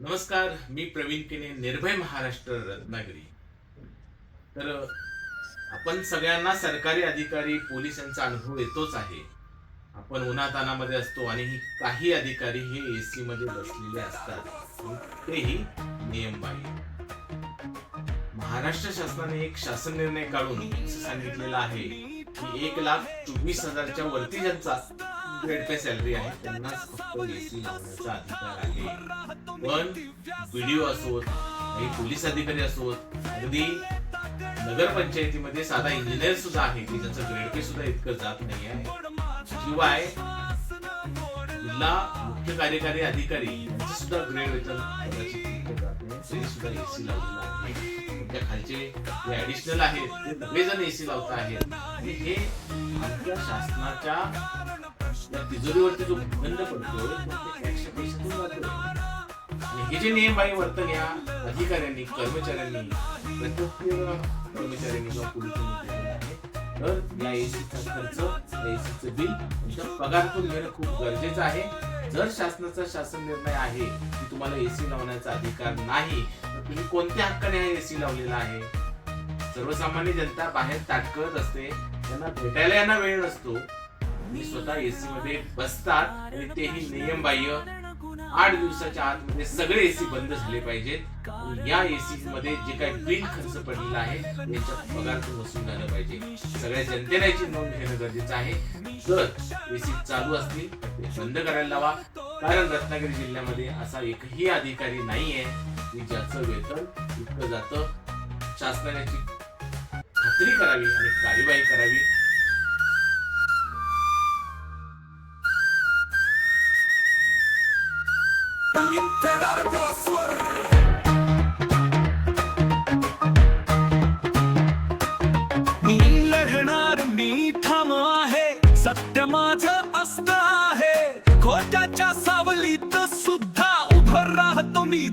नमस्कार मी प्रवीण केने निर्भय महाराष्ट्र रत्नागिरी. तर आपण सगळ्यांना सरकारी अधिकारी पोलिसांचा अनुभव येतोच आहे. आपण उन्हातानामध्ये असतो आणि काही अधिकारी हे एसी मध्ये बसलेले असतात. तेही तेही नियमबाह्य. महाराष्ट्र शासनाने एक शासन निर्णय काढून सांगितलेला सांगितलेलं आहे की एक लाख चोवीस हजारच्या वरती ज्यांचा ग्रेड पे सॅलरी आहे त्यांना फक्त एसी लावण्याचा अधिकार आहे पण व्हिडिओ असोत काही पोलीस अधिकारी असोत अगदी नगरपंचायतीमध्ये साधा इंजिनियर सुद्धा आहे की ज्याचं ग्रेड पे सुद्धा इतकं जात नाही आहे शिवाय जिल्हा मुख्य कार्यकारी अधिकारी सुद्धा ग्रेड वेतन सुद्धा एसी लावलेला आहे त्या खालचे जे ऍडिशनल आहेत ते सगळेजण एसी लावत आहेत आणि हे आमच्या शासनाच्या तिजोरीवरती जो बंद पडतो हे जे नियमबाह्य वर्तन या अधिकाऱ्यांनी कर्मचाऱ्यांनी कर्मचाऱ्यांनी किंवा पोलिसांनी तर या एसीचा खर्च या एसीचं बिल तुमच्या पगारातून घेणं खूप गरजेचं आहे. जर शासनाचा शासन निर्णय आहे की तुम्हाला एसी लावण्याचा अधिकार नाही तर तुम्ही कोणत्या हक्काने हा एसी लावलेला आहे? सर्वसामान्य जनता बाहेर ताटकळत असते त्यांना भेटायला यांना वेळ नसतो. मी स्वतः एसी मध्ये बसतात आणि तेही नियमबाह्य. आठ दिवसाच्या आतमध्ये म्हणजे सगळे एसी बंद झाले पाहिजेत. या एसी मध्ये जे काही बिल खर्च पडलेला आहे याच्या पगारातून वसूल झालं पाहिजे. सगळ्या जनतेला याची नोंद घेणं गरजेचं आहे. जर एसी चालू असतील ते बंद करायला लावा. कारण रत्नागिरी जिल्ह्यामध्ये असा एकही अधिकारी नाहीये की ज्याचं वेतन इतकं जातं. शासनाने याची खात्री करावी आणि कार्यवाही करावी. मी लढणार मी ठाम आहे. सत्य माझं असत आहे. खोट्याच्या सावलीत सुद्धा उभं राहतो मी.